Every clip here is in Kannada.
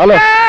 हेलो।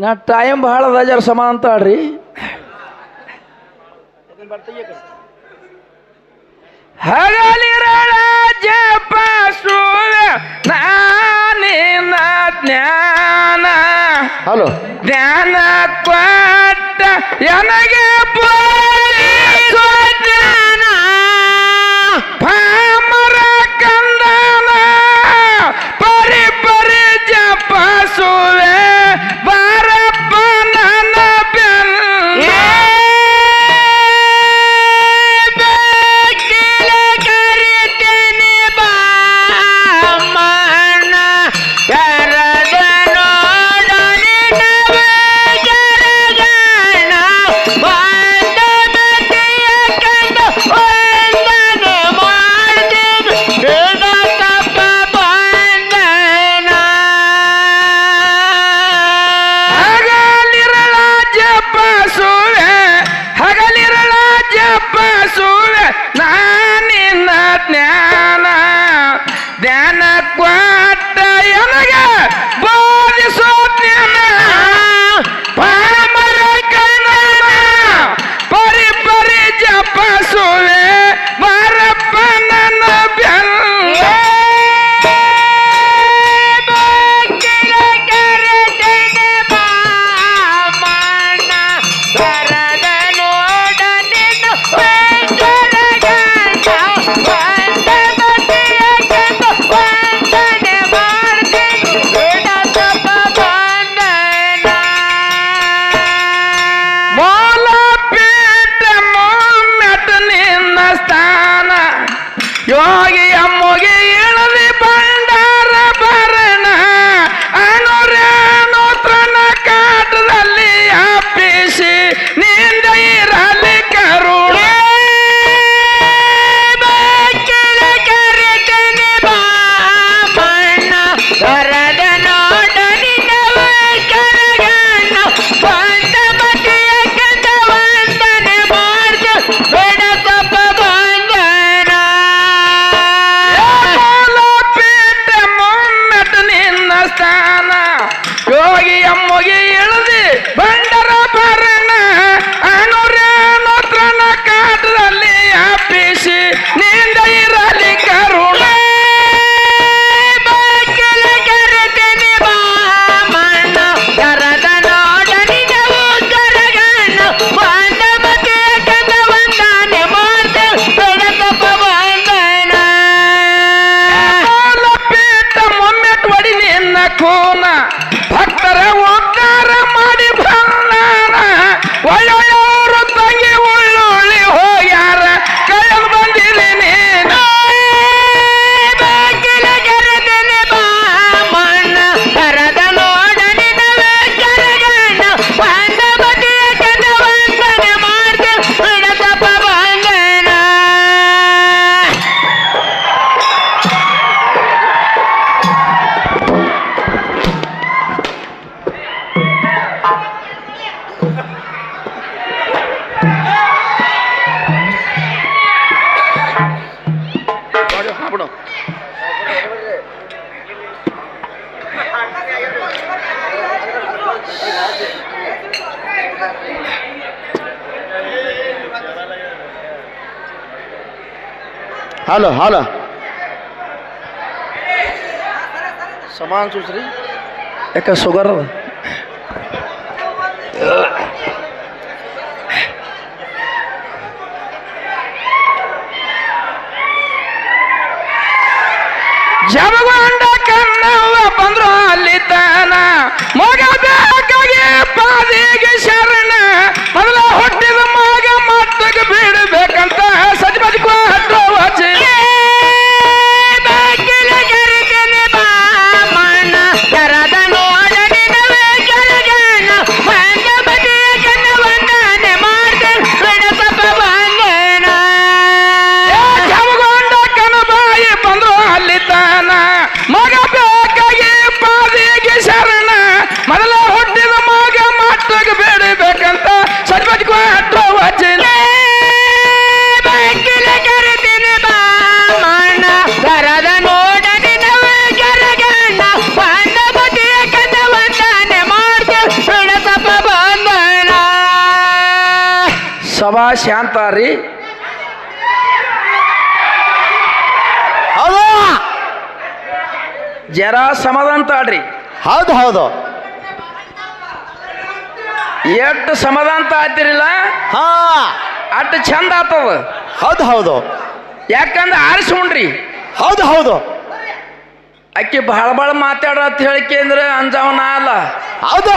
ನಾ ಟೈಮ್ ಭಾಳ ಅದ ಜರ ಸಮ ಅಂತ ಆಡ್ರಿ ಜ್ಞಾನ. ಹಲೋ. ಜ್ಞಾನ ಕೊಟ್ಟ ನನಗೆ ಜ್ಞಾನ? ಧ್ಯಾನ ಧ್ಯಾನ corner. Hello hello. सामान सुच रही? एक सुगर ಜಮಗೊಂಡ ಕನ್ನವ ಬಂದ್ರು ಅಲ್ಲಿ ತಾನ. ಮಗ ಬೇಕಾಗಿ ಪಾದಿಗೆ ಸಭಾ ಶಾಂತ ರೀ. ಹೌದು? ಜರ ಸಮಾಧಾನ ತಾಡ್ರಿ. ಹೌದು ಹೌದು. ಎಷ್ಟು ಸಮಾಧಾನ ಆತಿರಿಲ್ಲ ಹಾ. ಅಷ್ಟು ಚಂದ ಆತದ. ಹೌದು ಹೌದು. ಯಾಕಂದ್ರೆ ಆರಿಸ್ಕೊಂಡ್ರಿ. ಹೌದು ಹೌದು. ಅಕ್ಕಿ ಬಹಳ ಬಹಳ ಮಾತಾಡೋ ಅಂತ ಹೇಳಿಕೆ ಅಂದ್ರೆ ಅಂಜವನ ಅಲ್ಲ. ಹೌದು?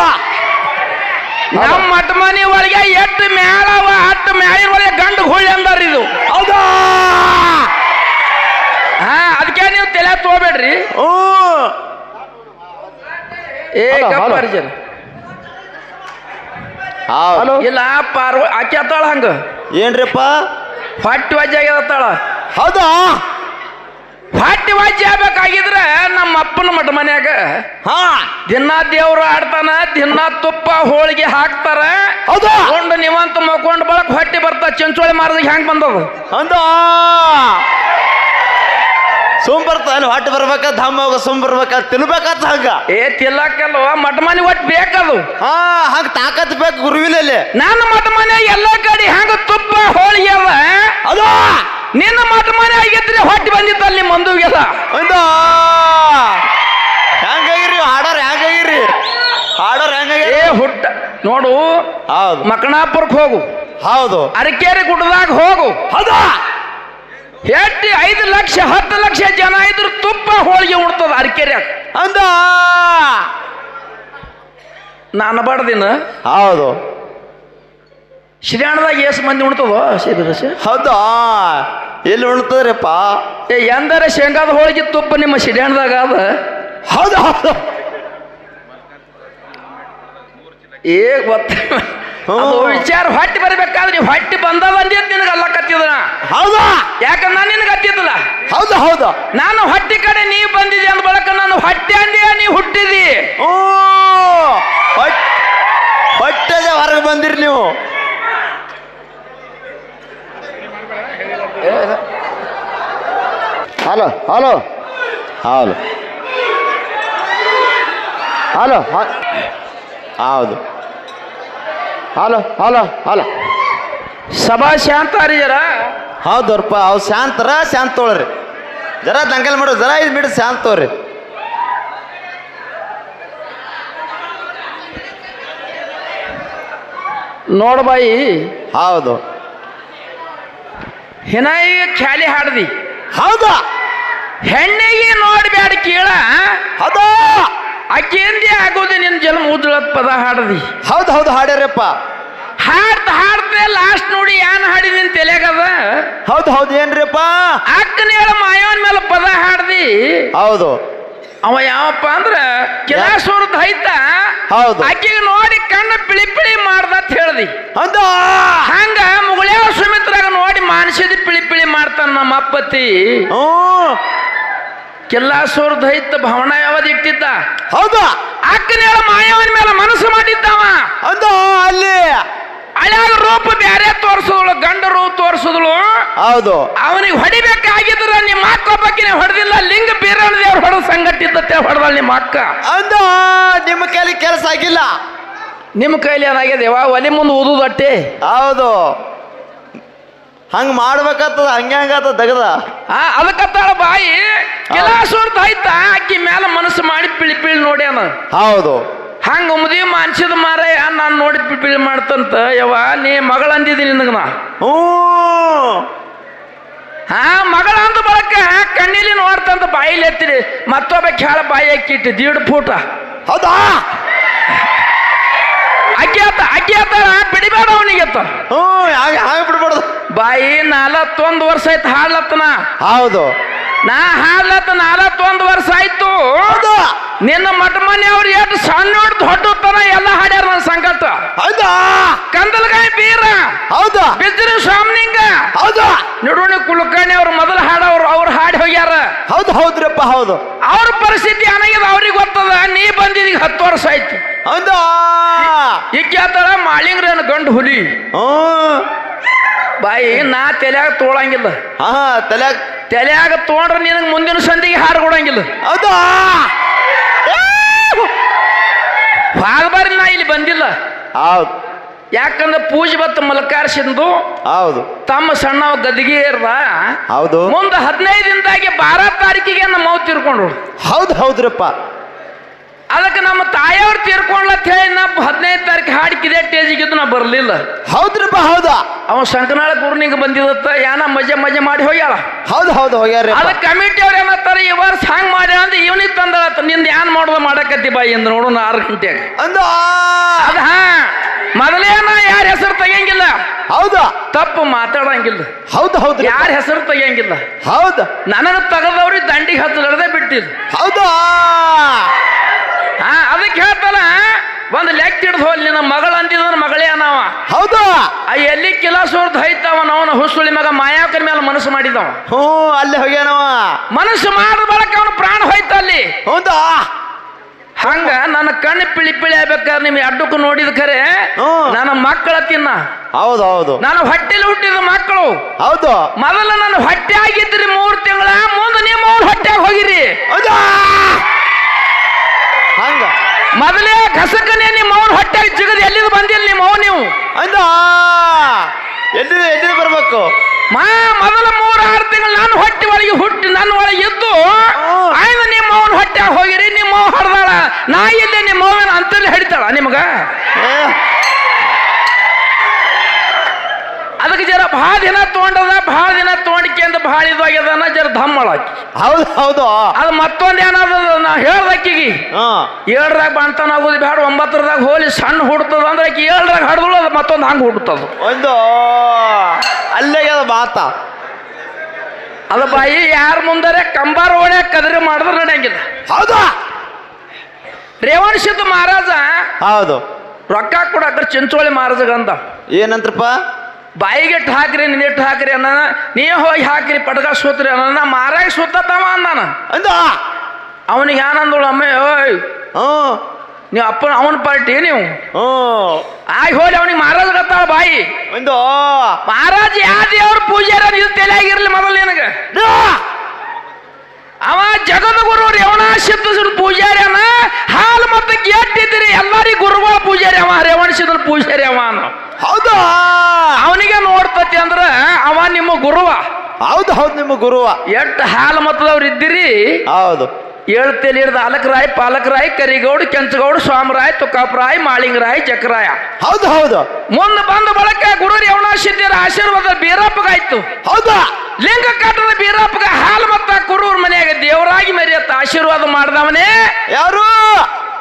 ನಮ್ಮ ಮಟ್ಮನಿ ಮನೆ ಒಳಗೆ ಎಷ್ಟು ಮ್ಯಾಳವ ಅಟ್ಟು ಮ್ಯಾಳಿನ ಒಳಗೆ ಗಂಡು ಹುಳಿ ಅಂದಾರ ಇದು. ಹೌದಾ? ಹಾ ಅದಕ್ಕೆ ನೀವು ತಲೆ ತಗೋಬೇಡ್ರಿ. ಓ ಏ ಕಪ್ಪರ್ಜನ್ ಹಲೋ. ಇಲ್ಲ ಪಾರ್ವ ಆಕೆ ಅತ್ತಾಳ ಹಂಗ? ಏನ್ರಿಪ್ಪ? ಹೊಟ್ಟೆ ವಜ್ಜಾಗ್ಯದ ಆಗ್ಯದತ್ತಾಳ ಹೌದಾ? ಹೊಟ್ಟಿ ವಾಜ್ಯ ಆಗ್ಬೇಕಾಗಿದ್ರೆ ನಮ್ಮ ಅಪ್ಪನ ಮಠ ಮನ್ಯಾಗ ಹಾ. ದಿನ ದೇವ್ರು ಆಡ್ತಾನ ದಿನ ತುಪ್ಪ ಹೋಳಿಗೆ ಹಾಕ್ತಾರ. ಹೌದು? ನಿವಂತ ನೀವಂತ ಮಕ್ಕೊಂಡ್ ಬಳಕ್ ಹೊಟ್ಟೆ ಬರ್ತಾ ಚಂಚೋಳಿ ಮಾರದಾಗ ಹೆಂಗ್ ಬಂದದ? ಅಂದಾ ಸುಮ್ ಬರ್ತಾನೆ ಹೊಟ್ಟೆ ಬರ್ಬೇಕ? ಧಮ್ಮ ಹೋಗ ಸುಮ್ ಬರ್ಬೇಕ? ತಿನ್ಬೇಕಂತ ಹಂಗ? ಏ ತಿಲ್ಲಕ್ಕಲ್ವ ಮಠ ಮನೆ ಒಟ್ಟು ಬೇಕದು. ಹಾ ಹಂಗ ತಾಕತ್ ಬೇಕು ಗುರುವಿನಲ್ಲಿ. ನನ್ನ ಮಠ ಮನೆ ಎಲ್ಲ ಕಡೆ ಹೆಂಗ ತುಪ್ಪ ಹೋಳಿಗೆ ಅದ ಅದು ನಿನ್ನ ಮಠ ಮನೆ ಆಗಿದ್ರೆ ಹೊಟ್ಟಿ ಬಂದಿದ್ದಲ್ಲಿ ಮಂದುಗೆಲ್ಲ ಒಂದು ಹೆಂಗಾಗಿರಿ ಹಾಡೋರ್ ಹೆಂಗಾಗಿರಿ ಹಾಡೋರ್ ಏ ಹೆಂಗಾಗಿರಿ ಹುಟ್ಟ. ನೋಡು ಹೌದು. ಮಕನಾಪುರಕ್ಕೆ ಹೋಗು. ಹೌದು. ಅರಕೇರಿ ಗುಡ್ಡದಾಗ ಹೋಗು. ಹೌದಾ? ಎಟ್ಟಿ ಐದು ಲಕ್ಷ ಹತ್ತು ಲಕ್ಷ ಜನ ಇದ್ರು ತುಪ್ಪ ಹೋಳಿಗೆ ಉಡ್ತದ ಅರಕೇರಿಯಾಗ ಅಂದ ನಾನು ಬಡ್ದಿನ ಹೌದು. ಶ್ರೀಯಾಣದಾಗ ಎಷ್ಟು ಮಂದಿ ಉಣ್ತದೋ? ಸೇಬಿದಶ ಹೌದಾ? ಎಲ್ಲಿ ಉಣ್ತದ್ರಪ್ಪ? ಏ ಎಂದರೆ ಶೇಂಗಾದ ಹೋಳಿಗೆ ತುಪ್ಪ ನಿಮ್ಮ ಶ್ರೀಯಾಣದಾಗ ಅದ? ಹೌದಾ ಹೌದು. ಏ ಗೊತ್ತ ವಿಚಾರ ಹೊಟ್ಟಿ ಬರಬೇಕಾದ್ರೆ ನೀವು ಹೊಟ್ಟಿ ಬಂದದ ಬಂದಿ ನಿನಗೆ ಅಲ್ಲ ಕತ್ತಿದ ಹೌದಾ? ಯಾಕಂದ್ರೆ ನಾನು ನಿನಗೆ ಹತ್ತಿದ್ದಲ್ಲ ಹೌದು ಹೌದು. ನಾನು ಹೊಟ್ಟಿ ಕಡೆ ನೀ ಬಂದಿದ್ದೆ ಅಂದ ಬಳಕ ನಾನು ಹೊಟ್ಟೆ ಅಂದಿಯ ನೀ ಹುಟ್ಟಿದಿ ಓ ಹೊಟ್ಟೆ ಹೊಟ್ಟೆಗೆ ಹೊರಗೆ ಬಂದಿರಿ ನೀವು. Hello hello. ಹೌದು. ಹಲೋ ಹೌದು. Hello hello hello. ಸಭಾ ಶಾಂತ ರೀ ಜರ ಹೌದವ್ರಪ್ಪ ಅವು ಶಾಂತರ ಶಾಂತ ತೊಗೊಳ್ರಿ ಜರ ದಂಗಲ್ ಮಾಡು ಜರ ಇದು ಬಿಡು ಶಾಂತ ತೋರಿ ನೋಡ್ ಬಾಯಿ ಹೌದು. ಹಿನ ಈಗ ಖ್ಯಾಲಿ ಹಾಡ್ದಿ. ಹೌದಾ? ಹೆಣ್ಣಿಗೆ ನೋಡ್ಬೇಡ ಕೀಳ. ಹೌದಾ? ಆಕೆಂದಿ ಆಗೋದು ನಿನ್ ಜನ್ಮ ಉದ್ರದ ಪದ ಹಾಡದಿ. ಹೌದು ಹೌದು ಹಾಡ್ಯಾರಪ್ಪ. ಹಾಡ್ತ ಹಾಡ್ತೆ ಲಾಸ್ಟ್ ನೋಡಿ ಏನ್ ಹಾಡಿ ನಿನ್ ತಲೆಗದ ಹೌದು ಹೌದು ಏನ್ರಿಪ್ಪ? ಅಕ್ಕನ ಹೇಳ ಮಾಯವನ್ ಮೇಲೆ ಪದ ಹಾಡ್ದಿ. ಹೌದು. ಅವ ಯಾವಪ್ಪ ಅಂದ್ರ ಕಿಲಾಸೂರ್ದ ಐತ ಹೌದು. ಆಕೆಗೆ ನೋಡಿ ಕಣ್ಣು ಪಿಳಿ ಪಿಳಿ ಮಾಡ್ದ ಅಂತ ಹೇಳ್ದಿ. ಹೌದಾ ಹಂಗ ಮುಗುಳ್ಯಾವ ಸುಮಿತ್ರಾಗ ನೋಡಿ ಮಾನಸಿದ ನಮ್ಮ ಅಪ್ಪತಿ ಹ್ಞೂ. ಕಿಲ್ಲಾಸೂರ್ ದೈತ ಭವನ ಯಾವ್ದು ಇಟ್ಟಿದ್ದ? ಹೌದಾ. ಅಕ್ಕನ ಮಾಯವನ ಮೇಲೆ ಮನಸ್ಸು ಮಾಡಿದ್ದವ. ಹೌದು ಅಲ್ಲಿ. ಅಳ್ಯಾಗ ರೂಪ ಬ್ಯಾರೆ ತೋರಿಸಿದಳು ಗಂಡರು ತೋರಿಸಿದಳು. ಹೌದು. ಅವನಿಗೆ ಹೊಡಿಬೇಕಾಗಿದ್ರೆ ನಿಮ್ಮ ಅಕ್ಕ ದೇವ್ರು ಸಂಗತಿ ಇದ್ದತ್ತೆ ಹೊಡೆದ ನಿಮ್ಮ ಅಕ್ಕ. ಅಂದ ನಿಮ್ಮ ಕೈಲಿ ಕೆಲಸ ಆಗಿಲ್ಲ. ನಿಮ್ಮ ಕೈಲಿ ಏನಾಗಿದೆ ಯಾವಾಗ ಒಲಿ ಮುಂದೆ ಊದುದಟ್ಟೆ? ಹೌದು. ಹಂಗ ಮಾಡ್ಬೇಕಾಗ್ತದ ಹಂಗೆ ಹಂಗಾತ ದಗದ. ಆ ಅದಕ್ಕತ್ತಾಳ ಬಾಯಿ ಕೆಲಸೂರ್ತ ಆಯ್ತಾ? ಅಕ್ಕಿ ಮೇಲೆ ಮನಸ್ಸು ಮಾಡಿ ಪಿಳಿ ಪಿಳಿ ನೋಡ್ಯಾನ. ಹೌದು. ಹಂಗ ಮುದಿ ಮಾನ್ಸಿದ ಮಾರಯ್ಯ ನಾನು ನೋಡಿ ಪಿಳಿ ಪಿಳಿ ಮಾಡ್ತಂತ ಯವ್ವ ನೀ ಮಗಳ ಅಂದಿದ್ದೀನಿ ನಿನಗೆ ನಾ ಹ್ಞೂ. ಹಾ ಮಗಳ ಅಂದ ಬಳಕ ಕಣ್ಣಿಲಿ ನೋಡ್ತಂತ ಬಾಯಿಲಿ ಎತ್ತಿರಿ ಮತ್ತೊಬ್ಬ ಕೇಳ ಬಾಯಿ ಹಾಕಿಟ್ಟು ದೀಡ್ ಫೂಟ. ಹೌದಾ? ಅಕ್ಕಿ ಅಂತಾರ ಬಿಡಿಬೇಡ ಅವನಿಗೆತ್ತ ಹ್ಞೂ ಹಂಗೆ ಹಂಗೆ ಬಿಡ್ಬಾರ್ದು. ಬಾಯಿ ನಲವತ್ತೊಂದು ವರ್ಷ ಆಯ್ತು ಹಾಡ್ಲತ್ತನ. ಹೌದು. ನಾ ಹಾಡ್ಲತ್ತ ನಲವತ್ತೊಂದು ವರ್ಷ ಆಯ್ತು. ಹೌದಾ. ನಿನ್ನ ಮಠ ಮನೆಯವ್ರು ಎಷ್ಟು ಸಣ್ಣ ದೊಡ್ಡತನ ಎಲ್ಲ ಹಾಡ್ಯಾರ ನನ್ನ ಸಂಕಟ. ಹೌದಾ? ಕಂದಲ್ಗಾಯಿ ಬೀರ ಹೌದಾ? ಬಿದ್ದಿನ ಸ್ವಾಮಿನಿಂಗ ಹೌದಾ? ನಿಡುಣಿ ಕುಲಕರ್ಣಿ ಅವ್ರು ಮೊದಲು ಹಾಡವ್ರು ಅವ್ರು ಹಾಡಿ ಹೋಗ್ಯಾರ. ಹೌದು ಹೌದ್ರಪ್ಪ ಹೌದು. ಅವ್ರ ಪರಿಸ್ಥಿತಿ ಅನಗಿದ ಅವ್ರಿಗೆ ಗೊತ್ತದ ನೀ ಬಂದಿದ್ದೀಗ ಹತ್ತು ವರ್ಷ ಆಯ್ತು. ಹೌದಾ? ಈಗ ಕೇಳ್ತಾಳ ಮಾಳಿಂಗ್ರೇನ ಗಂಡು ಹುಲಿ. ಬಾಯಿ ನಾ ತಲೆಯಾಗ ತೋಳಂಗಿಲ್ಲ. ಹಾ ತಲೆಯಾಗ ತಲೆಯಾಗ ತೋಂಡ್ರೆ ನಿನಗೆ ಮುಂದಿನ ಸಂದಿಗೆ ಹಾಡು ಕೊಡಂಗಿಲ್ಲ. ಹೌದಾ? ಬಾರಿ ನಾ ಇಲ್ಲಿ ಬಂದಿಲ್ಲ. ಹೌದು. ಯಾಕಂದ್ರೆ ಪೂಜೆ ಬತ್ತ ಮಲಕಾರ್ಸಿಂದು ಹೌದು. ತಮ್ಮ ಸಣ್ಣ ಗದ್ದಿಗೆ ಇರ್ದ ಹೌದು. ಮುಂದೆ ಹದಿನೈದು ದಿನದಾಗಿ ಬಾರ ತಾರೀಕಿಗೆ ನಮ್ಮ ಮಾವು ತೀರ್ಕೊಂಡ್ರು ಹೌದು ಹೌದ್ರಪ್ಪ. ಅದಕ್ಕೆ ನಮ್ಮ ತಾಯಿಯವ್ರು ತೀರ್ಕೊಂಡ್ಲತ್ ಹೇಳಿ ನಾ ಹದಿನೈದು ತಾರೀಕು ಹಾಡಿಕಿದೆ ಟೇಜಿಗಿದ್ದು ನಾ ಬರಲಿಲ್ಲ. ಬಾ ಹೌದಾ? ಅವ ಶಂಕನಾಳ ಗುರುನಿಗೆ ಬಂದಿದತ್ತ ಯಾನ ಮಜೆ ಮಜೆ ಮಾಡಿ ಹೋಗ್ಯಾಳ. ಹೌದು ಹೌದು ಹೋಗ್ಯಾರ ಅದಕ್ಕೆ ಕಮಿಟಿ ಅವ್ರು ಏನತ್ತಾರ ಈ ವರ್ಷ ಹಂಗ್ ಮಾಡ್ಯಾಳ ಅಂದ್ರೆ ಇವನಿಗೆ ತಂದಳತ್ತ ನಿಂದ ಏನ್ ಮಾಡೋದು ಮಾಡಕತ್ತಿ ಬಾಯಿ ಎಂದು ನೋಡು ಆರು ಗಂಟೆಗೆ ಅಂದ? ಅದ ಹಾ ಮೊದಲೇ ನಾ ಯಾರ ಹೆಸರು ತೆಗಿಯಂಗಿಲ್ಲ. ಹೌದು? ತಪ್ಪು ಮಾತಾಡಂಗಿಲ್ಲ. ಹೌದು ಹೌದು ಯಾರ ಹೆಸರು ತೆಗಿಯಂಗಿಲ್ಲ. ಹೌದು. ನನಗೆ ತಗದವ್ರಿ ದಂಡಿಗೆ ಹತ್ತು ಬಿಟ್ಟಿದ್ದು ಹೌದಾ? ಹಾ ಅದಕ್ಕೆ ಹೇಳ್ತಾನ ಒಂದು ಲೆಕ್ಕ ಹಿಡ್ದು ಹೋಗ್ಲಿ ನಿನ್ನ ಮಗಳು ಅಂತಿದ್ರ ಮಗಳೇ ಅನವ ಹೌದು? ಆ ಎಲ್ಲಿ ಕಿಲಾಸೋರ್ದು ಹೈತವ ಅವನ ಹುಸುಳಿ ಮಗ ಮಾಯಾಕರ ಮೇಲೆ ಮನಸ್ಸು ಮಾಡಿದವ ಹ್ಞೂ ಅಲ್ಲಿ ಹೋಗ್ಯಾನವ. ಮನಸ್ಸು ಮಾಡಿದ ಬಳಕ ಅವನು ಪ್ರಾಣ ಹೋಯ್ತ ಅಲ್ಲಿ. ಹೌದಾ? ಹಂಗ ನನ್ನ ಕಣ್ಣು ಪಿಳಿ ಪಿಳಿ ಆಗ್ಬೇಕಾದ್ರೆ ನಿಮ್ ಅಡ್ಡಕ್ಕೂ ನೋಡಿದ ಖರೆ ಹ್ಮ್. ನನ್ನ ಮಕ್ಕಳ ತಿನ್ನ. ಹೌದು ಹೌದು. ನಾನು ಹೊಟ್ಟೆಲಿ ಹುಟ್ಟಿದ ಮಕ್ಕಳು. ಹೌದು. ಮೊದಲು ನನ್ನ ಹೊಟ್ಟೆ ಆಗಿದ್ರಿ ಮೂರು ತಿಂಗಳ ಮುಂದೆ ನಿಮ್ಮ ಅವ್ರ ಹೊಟ್ಟೆಗೆ ಹೋಗಿರಿ. ಹೌದಾ? ಹಂಗ? ಮೊದಲೇ ಕಸಕನೇ ನಿಮ್ಮ ಅವ್ರ ಹೊಟ್ಟೆ ಜಿಗದ ಎಲ್ಲಿದು ಬಂದಿಲ್ಲ ನಿಮ್ಮ ಅವ್ ನೀವು? ಅಂದ? ಎಲ್ಲಿದೆ ಎಲ್ಲಿದೆ ಬರ್ಬೇಕು? ಮಾ ಮೊದಲ ಮೂರು ಆರು ತಿಂಗಳು ನಾನು ಹೊಟ್ಟೆ ಒಳಗೆ ಹುಟ್ಟಿ ನನ್ನ ಒಳಗೆ ಇದ್ದು. ಆಯ್ದ ನಿಮ್ಮ ಅವನ ಹೊಟ್ಟೆ ಹೋಗಿರಿ ನಿಮ್ಮ ಅವ್ ಹೊಡೆದಾಳ. ನಾ ಇಲ್ಲೇ ನಿಮ್ಮ ಅವನ ಅಂತಲ್ಲಿ ಹಿಡಿತಾಳ ನಿಮಗ ಏ, ಅದಕ್ಕೆ ಜರ ಭಾಳ ದಿನ ತೊಗೊಂಡದ ಭಾಳ ದಿನ ತೊಗೊಂಡಿಕೆಂದು ಭಾಳ ಇದಾಗ್ಯದನ ಜರ ಧಮ್ಮಳಾಕಿ ಹೌದು ಹೌದು. ಅದು ಮತ್ತೊಂದು ಏನಾದ ನಾ ಹೇಳ್ದಕ್ಕಿಗಿ ಏಳ್ರಾಗ ಬಂತನ ಆಗೋದು ಬೇಡ ಒಂಬತ್ತರದಾಗ ಹೋಲಿ ಸಣ್ಣ ಹುಡ್ತದ ಅಂದ್ರೆ ಆಕಿ ಏಳರಾಗ ಹಡ್ದಳು ಅದು ಮತ್ತೊಂದು ಹಂಗೆ ಹುಡ್ತದ. ಒಂದು ಅಲ್ಲೇ ಅದು ಮಾತ. ಅದು ಬಾಯಿ ಯಾರ ಮುಂದರೆ ಕಂಬಾರ ಓಣೆ ಕದರಿ ಮಾಡಿದ್ರೆ ನಡೆಯಂಗಿಲ್ಲ. ಹೌದಾ? ರೇವಣ ಸಿದ್ಧ ಮಹಾರಾಜ ಹೌದು. ರೊಕ್ಕ ಕೊಡಕ್ರ ಚಿಂಚೋಳಿ ಮಹಾರಾಜಗಂದ ಏನಂತ್ರಪ್ಪ? ಬಾಯಿಗೆ ಇಟ್ಟು ಹಾಕ್ರಿ ನಿನ್ನಿಟ್ಟು ಹಾಕ್ರಿ ಅನ್ನ ನೀ ಹೋಗಿ ಹಾಕ್ರಿ ಪಟಕ ಸೂತ್ರಿ ಅನ್ನ ಮಾರಾಗ ಸುತ್ತತವ ಅಂದಾನ. ಅಂದ? ಅವನಿಗೆ ಏನಂದಳು ಅಮ್ಮ ಓಯ್ ಹ್ಞೂ ನೀವು ಅಪ್ಪ ಅವನ ಪಾರ್ಟಿ ನೀವು? ಹ್ಞೂ ಆಗಿ ಹೋಗಿ ಅವನಿಗೆ ಮಹಾರಾಜ ಗೊತ್ತಾವ ಬಾಯಿ. ಒಂದು ಮಹಾರಾಜ್ ಯಾದಿ ದೇವ್ರ ಪೂಜಾರ ಇದು ತಲೆಯಾಗಿರ್ಲಿ ಮೊದಲು ನಿನಗೆ! ಅವ ಜಗದ್ಗುರು ರೇವಣ ಸಿದ್ಧನ ಪೂಜಾರಿ ಅವ. ಹಾಲು ಮತ್ತೆ ಗೇಟ್ ಇದ್ದೀರಿ ಎಲ್ಲಾರಿ ಗುರುಗಳ ಪೂಜಾರಿ ಅವ ರೇವಣ ಸಿದ್ಧನ ಪೂಜಾರಿ ಅವ. ಹೌದಾ? ಅಂದ್ರ ಅವ ನಿಮ್ಮ ಗುರುವ. ಹೌದು ಹೌದು ನಿಮ್ಮ ಗುರುವ. ಎಷ್ಟು ಹಾಲು ಮತದವ್ರು ಇದ್ದೀರಿ? ಹೌದು. ಏಳು ತಲೆ ಹಿಡ್ದು ಅಲಕರಾಯ್ ಪಾಲಕರಾಯ್ ಕರಿಗೌಡ ಕೆಂಚಗೌಡ ಸ್ವಾಮರಾಯ್ ತುಕಾಪರಾಯ್ ಮಾಳಿಂಗರಾಯ್ ಚಕ್ರಾಯ ಹೌದು ಹೌದು. ಮುಂದೆ ಬಂದ ಬಳಕ ಗುರು ರೇವಣ ಸಿದ್ಧರ ಆಶೀರ್ವಾದ ಬೀರಪ್ಪಗಾಯ್ತು. ಹೌದಾ? ಲಿಂಗ ಕಟ್ಟದ ಬೀರಪ್ಪಗ ಹಾಲು ಮತ್ತ ಕುರೂರ್ ಮನೆಯಾಗ ದೇವರಾಗಿ ಮೆರೆಯತ್ತ ಆಶೀರ್ವಾದ ಮಾಡಿದವನೇ. ಯಾರು?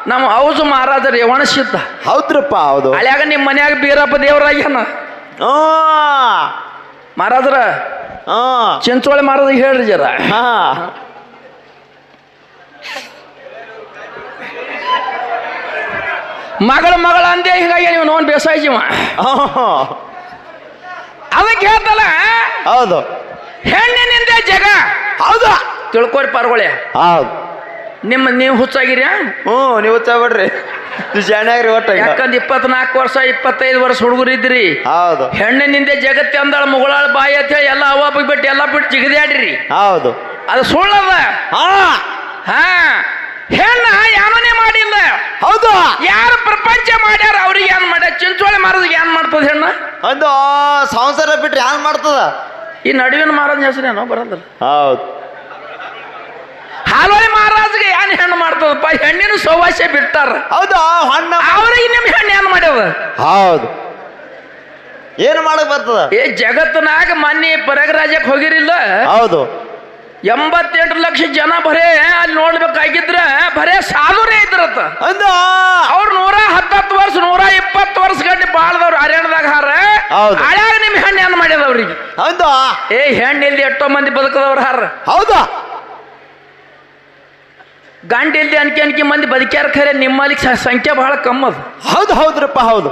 ನಮ್ಮ ಹೌದು ಮಹಾರಾಜ ರೇವಣ ಸಿದ್ಧ ಹೌದ್ರಪ್ಪ ಹೌದು. ಅಲ್ಯಾಗ ನಿಮ್ಮ ಮನ್ಯಾಗ ಬೀರಪ್ಪ ದೇವರಾಗ್ಯಾನ. ಹ್ಞೂ. ಮಹಾರಾಜರ ಹ್ಞೂ. ಚಿಂಚೋಳಿ ಮಹಾರಾಜ ಹೇಳ್ರಿ ಜರ. ಹಾ. ಮಗಳ ಮಗಳ ಅಂದೇ ಹೀಗಾಗಿ ನೀವು ನೋನ್ ಬೇಸಾಯ ಜೀವ. ಅದಕ್ಕೆ ಹೇಳ್ತಲ್ಲ ಹೌದು. ಹೆಣ್ಣಿನಿಂದ ಜಗ. ಹೌದು. ತಿಳ್ಕೊರಿ ಪಾರ್ಗೊಳೆ. ಹೌದು. ನಿಮ್ಮ ನೀವು ಹುಚ್ಚಾಗಿರ್ಯಾ? ಹ್ಞೂ ನೀವು ಹುಚ್ಚಾಗ್ಬಿಡ್ರಿ. ಶಾಣ್ಯಾಗ್ರಿ ಒಟ್ಟ ಈಗ. ಯಾಕಂದ್ರೆ ಇಪ್ಪತ್ನಾಲ್ಕು ವರ್ಷ ಇಪ್ಪತ್ತೈದು ವರ್ಷ ಹುಡುಗರು ಇದ್ರಿ. ಹೌದು. ಹೆಣ್ಣಿನಿಂದ ಜಗತ್ತೆ ಅಂದಾಳ ಮುಗಳಾಳ ಬಾಯಿ ಅಂತ ಹೇಳಿ ಎಲ್ಲ ಅವ ಬಿಟ್ಟು ಎಲ್ಲ ಬಿಟ್ಟು ಜಿಗದ್ಯಾಡ್ರಿ. ಹೌದು. ಅದು ಸುಳ್ಳದ. ಹಾ. ಹಾ. ಹೆಣ್ಣ ಯಾವನೇ ಮಾಡಿಲ್ಲ. ಹೌದು. ಯಾರು ಪ್ರಪಂಚ ಮಾಡ್ಯಾರ ಅವ್ರಿಗೆ ಏನ್ ಮಾಡ್ಯಾರ? ಚಿಂಚೋಳಿ ಮಾರೋದಿಗೆ ಏನ್ ಮಾಡ್ತದ ಹೆಣ್ಣ? ಒಂದು ಸಂಸಾರ ಬಿಟ್ರೆ ಏನ್ ಮಾಡ್ತದ? ಈ ನಡುವಿನ ಮಹಾರಾಜನ ಹೆಸರೇನೋ ಬರೋದಿಲ್ಲ ಹೌದು. ಹಾಲೋಳಿ ಮಹಾರಾಜ್ಗೆ ಏನ್ ಹೆಣ್ಣು ಮಾಡ್ತದಪ್ಪ? ಹೆಣ್ಣಿನ ಸೌವಾಸ್ಯ ಬಿಡ್ತಾರ ಹೌದು? ಹಣ್ಣು ಅವ್ರಿಗೆ ನಿಮ್ಮ ಹೆಣ್ಣು ಏನ್ ಮಾಡ್ಯವ ಹೌದು. ಏನು ಮಾಡಕ್ ಬರ್ತದ? ಏ ಜಗತ್ತಿನಾಗ ಮೊನ್ನೆ ಪ್ರಯಾಗರಾಜಕ್ಕೆ ಹೋಗಿರಿಲ್ಲ? ಹೌದು. ಎಂಬತ್ತೆಂಟು ಲಕ್ಷ ಜನ ಬರೇ ಅಲ್ಲಿ ನೋಡ್ಬೇಕಾಗಿದ್ರ ಬರೇ ಸಾಧುರೇ ಇದ್ರತ್ತ. ಅಂದ ಅವ್ರು ನೂರ ಹತ್ತತ್ತು ವರ್ಷ ನೂರ ಇಪ್ಪತ್ತು ವರ್ಷ ಗಂಟೆ ಬಾಳ್ದವ್ರು ಹರ್ಯಾಣದಾಗ ಹಾರ. ಹಳ್ಯಾಗ ನಿಮ್ ಹೆಣ್ಣು ಏನ್ ಮಾಡ್ಯದ ಅವ್ರಿಗೆ? ಹೌದು ಏ ಹೆಣ್ಣು ಇಲ್ಲಿ ಎಷ್ಟೋ ಮಂದಿ ಬದುಕದವ್ರು ಹಾರ. ಹೌದು? ಗಂಡ ಇಲ್ದೆ ಅನ್ಕೆ ಅನ್ಕೆ ಮಂದಿ ಬದುಕ್ಯಾರ ಖರೆ ನಿಮ್ಮಲ್ಲಿ ಸಂಖ್ಯೆ ಬಹಳ ಕಮ್ಮದು ಹೌದು ಹೌದ್ರಪ್ಪ ಹೌದು.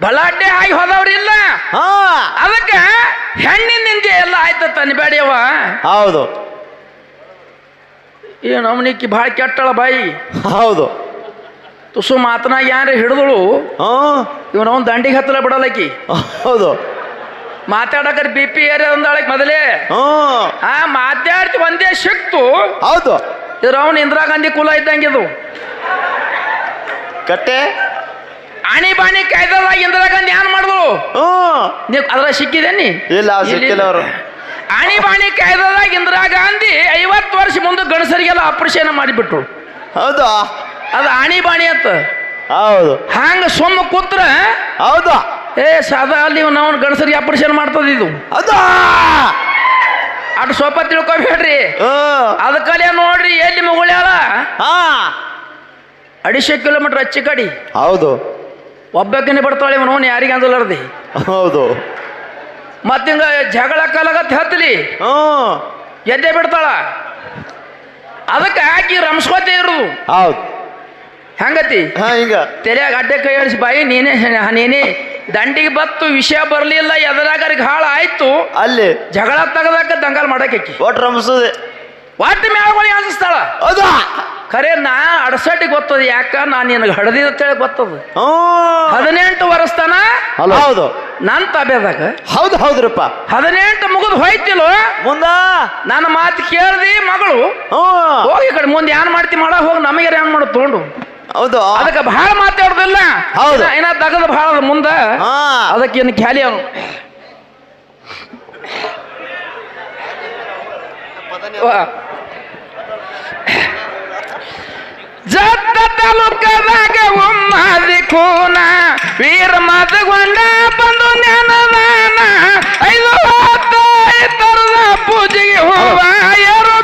ಬಲಾಡ್ಡೆ ಆಗಿ ಹೋದವ್ರಿಲ್ಲ ಅದಕ್ಕೆ ಹೆಣ್ಣಿನಿಂದ ಎಲ್ಲ ಆಯ್ತು ತನ್ಬೇಡಿಯವ ಹೌದು. ಏನು ಅವನಿಕ್ಕಿ ಭಾಳ ಕೆಟ್ಟಳ ಬಾಯಿ. ಹೌದು. ತುಸು ಮಾತನಾಗ ಯಾರು ಹಿಡಿದಳು? ಹಾ. ಇವನ ಅವ್ನು ದಂಡಿಗೆ ಹತ್ತಲ ಬಿಡಲಕ್ಕಿ ಹೌದು. ಮಾತಾಡಕರ್ ಬಿ ಪಿ ಏರಿಯಾ ಅಂದಳಕ್ ಮೊದಲೇ. ಹಾ. ಆ ಮಾತಾಡ್ತಿ ಒಂದೇ ಸಿಕ್ತು ಹೌದು. ಇದ್ರ ಅವನು ಇಂದಿರಾ ಗಾಂಧಿ ಕುಲ ಇದ್ದಂಗಿದು ಕಟ್ಟೆ? ಆಣಿ ಬಾಣಿ ಕಾಯ್ದಲ್ಲ ಇಂದಿರಾ ಗಾಂಧಿ ಏನ್ ಮಾಡಿದ್ರು? ನೀವು ಅದ್ರ ಸಿಕ್ಕಿದೇನಿ ಇಲ್ಲ ಸಿಕ್ಕಿಲ್ಲ ಅವರು. ಅಣಿ ಬಾಣಿ ಕಾಯ್ದದಾಗ ಇಂದಿರಾ ಗಾಂಧಿ ಐವತ್ತು ವರ್ಷ ಮುಂದೆ ಗಣಸರಿಗೆಲ್ಲ ಆಪರೇಷನ್ ಮಾಡಿಬಿಟ್ರು. ಹೌದು? ಅದು ಆಣಿ ಬಾಣಿ ಅಂತ. ಹೌದು. ಹಂಗ ಸುಮ್ಮ ಕೂತ್ರ ಹೌದು? ಏ ಸಾದಾ ಅಲ್ಲಿ ನಾವು ಗಣಸರಿಗೆ ಆಪರೇಷನ್ ಮಾಡ್ತದ ಇದು. ಹೌದು? ಅಟ್ ಸ್ವಲ್ಪ ತಿಳ್ಕೊಬೇಡ್ರಿ ಅದಕ್ಕಲೇ ಅದಕ್ಕಲ್ಲೇ ನೋಡ್ರಿ ಎಲ್ಲಿ ಮುಗುಳ್ಯಾಳ? ಹಾ. ಅಡಿಶೆ ಕಿಲೋಮೀಟರ್ ಹಚ್ಚಿ ಕಡಿ. ಹೌದು. ಒಬ್ಬಕ್ಕಿನ ಬರ್ತಾಳೆ ಇವನು ಯಾರಿಗೆ ಅಂದಲಾರ್ದಿ? ಹೌದು. ಮತ್ತಿಂಗ ಜಗಳ ಕಾಲಾಗತ್ತೆ ಹತ್ತಲಿ ಹ್ಞೂ. ಎದ್ದೆ ಬಿಡ್ತಾಳ. ಅದಕ್ಕೆ ಹಾಕಿ ರಮಸ್ಕೋತೆ ಇರೋದು. ಹೌದು. ಹೆಂಗತಿ? ಹಾ ಹಿಂಗ. ತಲೆಯಾಗ ಅಡ್ಡೆ ಕೈ ಆಡಿಸಿ ಬಾಯಿ ನೀನೇ ನೀನೇ ದಂಡಿಗೆ ಬತ್ತು ವಿಷಯ ಬರಲಿಲ್ಲ ಎದರಾಗರಿಗೆ ಹಾಳ ಆಯ್ತು. ಅಲ್ಲಿ. ಜಗಳ ತೆಗದಾಕ ದಂಗಲ್ ಮಾಡಕ್ಕೆ ಒಟ್ಟು ರಮಿಸೋದೆ ಒಟ್ಟು ಮ್ಯಾಳ್ಗಳು ಅನ್ಸ್ತಾಳ ಅದು ಖರೆ ನಾ ಅಡಸಟ್ಟಿಗೆ ಗೊತ್ತದ ಯಾಕ? ನಾ ನಿನಗೆ ಹಡದಿದ ಗೊತ್ತದ. ಹ್ಮ್ ಹದಿನೆಂಟು ವರ್ಷತನ ಹೌದು. ನನ್ನ ತಬೇದಾಗ ಹೌದು ಹೌದ್ರಪ್ಪ. ಹದಿನೆಂಟು ಮುಗಿದು ಹೋಯ್ತಿಲ್ಲ ಮುಂದ? ನನ್ನ ಮಾತು ಕೇಳ್ದಿ ಮಗಳು. ಹೋಗಿ ಕಡೆ ಮುಂದೆ ಏನ್ ಮಾಡ್ತಿ ಮಾಡ ಹೋಗಿ ನಮಗೆ ಏನ್ ಮಾಡೋದು ತೊಗೊಂಡು. ಹೌದು. ಅದಕ್ಕೆ ಬಹಳ ಮಾತಾಡುದಿಲ್ಲ ಹೌದು. ಏನ ತಗದ ಬಹಳ ಮುಂದ. ಅದಕ್ಕೆ ಏನು ಖ್ಯಾಲಿ ಅವನು. ಜತ್ತ ತಾಲೂಕದಾಗ ಒಮ್ಮಾದಿ ಖೂನ ವೀರ ಮಾತುಗೊಂಡ ಬಂದು ಜ್ಞಾನದಾನ ಐದು ಹತ್ತು ತರದ ಪೂಜೆಗೆ ಹೋವ ಯಾರು